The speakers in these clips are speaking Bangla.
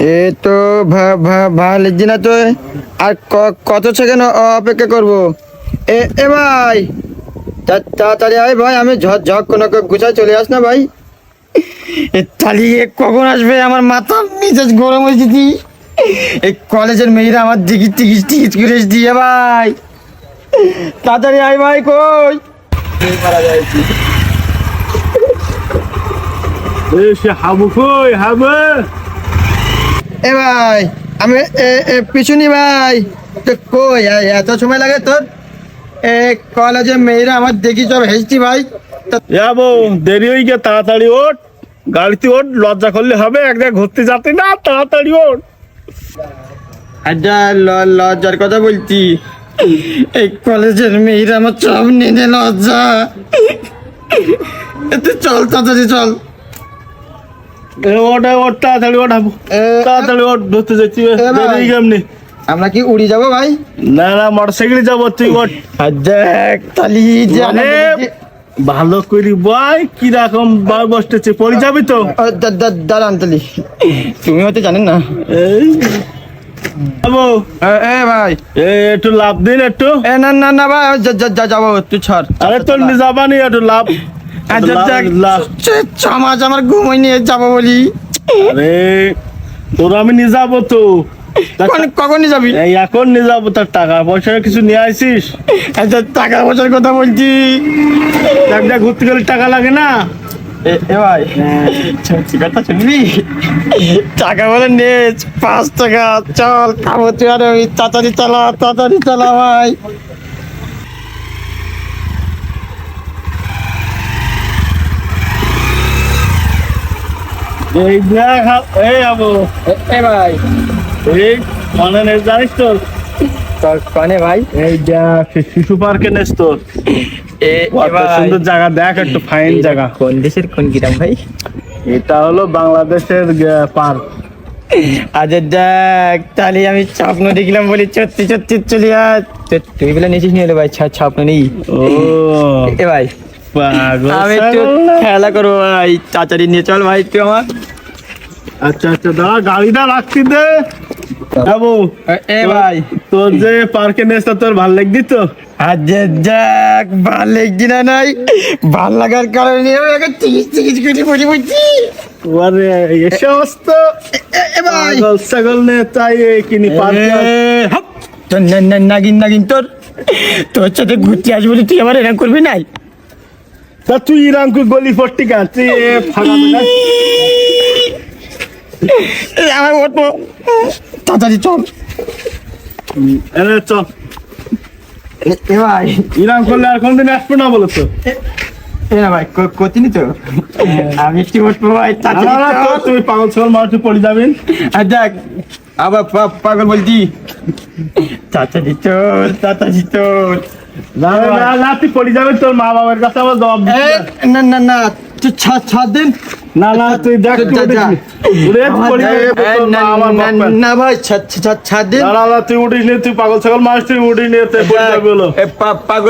এ তো ভা- ভা- ভালো না তো আর কত সেকেন্ড অপেক্ষা করব। এ এ ভাই। তাড়াতাড়ি আয় ভাই, আমি ঝক ঝক কোনো গুছায় চলে আস না ভাই। এ তালিয়ে কখন আসবে? আমার মাথা মিজাজ গরম হয়েছে দি এই কলেজের মেয়েরা আমার টিকিট টিকিট টিকিট করে দিয়ে ভাই। তাড়াতাড়ি আয় ভাই, কই? এ, সে হাবু কই? হাবু? এ ভাই আমি পিছুনি ভাই তো কই? এত সময় লাগে তোর? এ কলেজে মেয়েরা আমার দেখি সব হেসছি ভাই। যাব দেরি হয়ে গিয়ে তাড়াতাড়ি ওঠ। গাড়িতে ওঠ লজ্জা করলে হবে এক জায়গায় ঘুরতে যাতে না তাড়াতাড়ি ওঠ। আচ্ছা লজ্জার কথা বলছি। এই কলেজের মেয়েরা আমার সব নিয়ে লজ্জা। এ তুই চল তাড়াতাড়ি চল। এ ওঠ তাড়াতাড়ি ওঠ তাড়াতাড়ি ওঠ ধরতে যাচ্ছি দেরি কেমনি আমরা কি উড়ি যাব ভাই? না না মোটর সাইকেলে যাব তুই ওঠ। দেখ তালি মানে ভালো করি বয় কীরকম বয় বসতেছে পড়ে যাবি তো? দাঁড়ান তালি। তুমি হয়তো জানেন না। যাব এ এ ভাই। এ একটু লাভ দিন একটু। এ না না না ভাই যাব তুই ছাড়। আরে তোর যাবানি একটু লাভ। ছ আমার ঘুমাই নিয়ে যাব বলি। আরে তোর আমি নিয়ে যাব তো। কখন- যাবি? এখন নিয়ে যাব। তার টাকা পয়সা কিছু নিয়ে আসিস আচ্ছা টাকা পয়সার কথা বলছি। ঘুরতে গেলে টাকা লাগে না। এ এ ভাই কথা শুনবি টাকা বলে নে পাঁচ টাকা চল খাব তুই আর ওই তাড়াতাড়ি চালা তাড়াতাড়ি চালা ভাই। এই দেখ এই আবো। ভাই। এই মনে জানিস তো কনে ভাই? এই শিশু পার্কে নেস তো সুন্দর জায়গা দেখ একটু ফাইন জায়গা। কোন দেশের কোন গ্রাম ভাই? এটা হলো বাংলাদেশের পার্ক। আচ্ছা দেখ তাহলে আমি স্বপ্ন দেখলাম বলি সত্যি সত্যি চলে আয়। তো- তুই বলে নিয়েছিস নিয়ে ভাই স্বপ্ন নেই ও। এ ভাই। আমি একটু খেলা করব ভাই। তাড়াতাড়ি নিয়ে চল ভাই তুই আমার। আচ্ছা আচ্ছা দাঁড়া গাড়িটা রাখতি দে। যাব। এ- এ ভাই। তোর যে পার্কে নেস তোর ভালো লাগদি তো? আজ দেখ ভালো লাগছি না নাই? ভালো লাগার কারণে আমি এখন টিকিট টিকিট করে বসে পড়ছি। আরে এই সমস্ত এ- এ ভাই। ছাগল নে তাই কিনি পার্কে এ। তোর নাগিন নাগিন তোর। তোর সাথে ঘুরতে আসব তুই আমার এরকম করবি নাই? তা তুই ইরাম গলি ফট্টি গা তুই এ ফাঁকা ফাঁকা এ, আমার উঠবো তাড়াতাড়ি চল। এনে চ এ- ভাই। ইরাম করলে আর কোনদিন আসব না বলো তো। এ না ভাই কতিনি তো? আমি একটু উঠবো ভাই না, না, না, তাড়াতাড়ি তো পাগল ছাগল মানুষ পড়ে যাবেন আর দেখ আবার পাগল বলছি তাড়াতাড়ি চল তাড়াতাড়ি চল। না তুই পড়ে তোর মা বাবার কাছে আমার জবাব তুই ছাড় ছাড় দেন। তুই দেখ তুই ভাই ছাড় না না তুই উঠিস নি তুই পাগল ছাগল তুই উঠিস নি তুই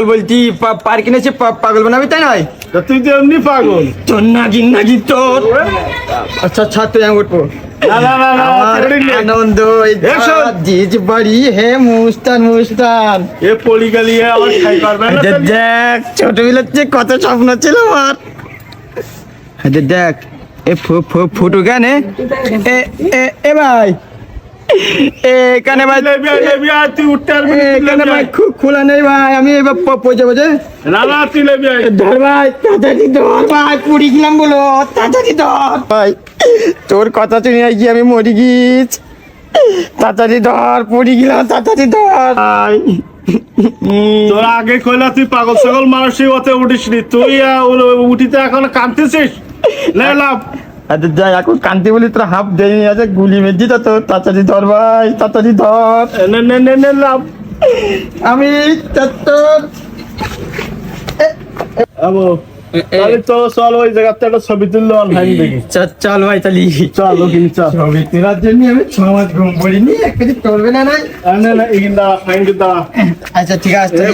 বলছি পার কিনেছে পা- পাগল বানাবি তাই নয়? তুই তো এমনি পাগল। তোর নাগিন নাগিন তোর। আচ্ছা ছাড় তুই আমি উঠবো আনন্দ জিজ বাড়ি হে মুস্তান মুস্তান। এ পড়ি গেলি আমার খাই পারবে না দেখ ছোটবেলার যে কত স্বপ্ন ছিল আমার। দেখ এ ফুটু এ ভাই। এখানে ভাই? তুই উঠতে পারবি এখানে। খোলা নেই ভাই আমি এবার প- পৌঁছে বোঝে না না তুই লেবি আয়। ধর ভাই তাড়াতাড়ি ধর ভাই পুরি গেলাম বলো তাড়াতাড়ি ধর ভাই। তোর কথা শুনে গিয়ে আমি মরি গিয়েছ? তাড়াতাড়ি ধর পুরি গেলাম তাড়াতাড়ি ধর। তোর আগে কইলা তুই পাগল ছাগল মানুষই ওতে উঠিস নি তুই উঠিতে এখন কাঁদতেছিস? লে লাভ যাই এখন কান্তি বলি তোর হাফ দেয়নি আছে গুলি তো তোর তাড়াতাড়ি ধর ভাই তাড়াতাড়ি ধর। নে নে নে নে লাভ আমি তোর আবো। তাহলে চলো চল ওই জায়গাতে একটা ছবি তুললো অনলাইন দেখি। চল ভাই তাহলে। চল ওখানে চল। ছবি তোলার জন্য আমি ছ মাস ঘুম পড়িনি এক কেজি চলবে না নাই। না না এখানে দাঁড়া ফাইন দাঁড়া। আচ্ছা ঠিক আছে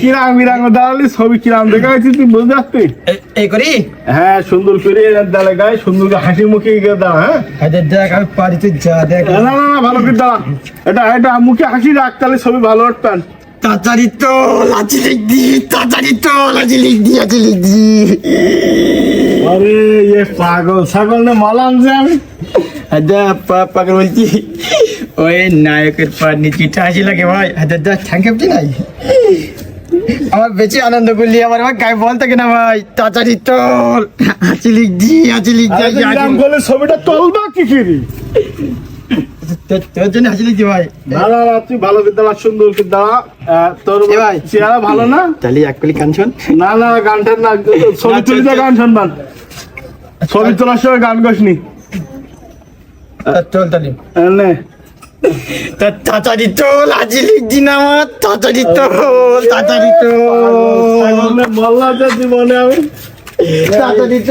কিরাম বিরাম দাঁড়ালি ছবি কিরাম দেখা যাচ্ছে তুই বুঝতে পারবি এই করি? হ্যাঁ সুন্দর করে দাঁড়া গায়ে সুন্দর করে হাসি মুখে গিয়ে দাঁড়া হ্যাঁ? আচ্ছা দেখ আমি পারি যা দেখ। না না না ভালো করে দাঁড়া। এটা এটা মুখে হাসি রাখ তাহলে ছবি ভালো উঠবেন তাড়াতাড়ি তো লাচি লিখ দি তাড়াতাড়ি তো লাচি লিখ দি লাচি লিখ দি। আরে ইয়ে পাগল ছাগল না মালাম যে আমি। আচ্ছা পা- পাগল বলছি। ওই নায়কের পর নিচিটা হাসি লাগে ভাই? আচ্ছা দা থ্যাংক ইউ নাই আমার বেশি আনন্দ করলি আমার আমার গায়ে বল থাকে না ভাই? তাড়াতাড়ি তোল হাঁচি লিখ দি হাঁচি লিখ দি ছবিটা তুলবা কি করি? তোর- জন্য ভাই? না না না তুই ভালো দাঁড়া সুন্দর আহ, তোর ভাই। চেহারা ভালো না? তাহলে এক কলি কান শোন। না না গানটার না ছবি তুলিতে চল, চল। গান শুনবান ছবি তোলার সময় গান গাসনি। চল তাহলে। নে। তা তাড়াতাড়ি তোল না আমার। তাড়াতাড়ি তোল মল্লা জীবনে আমি। তাড়াতাড়ি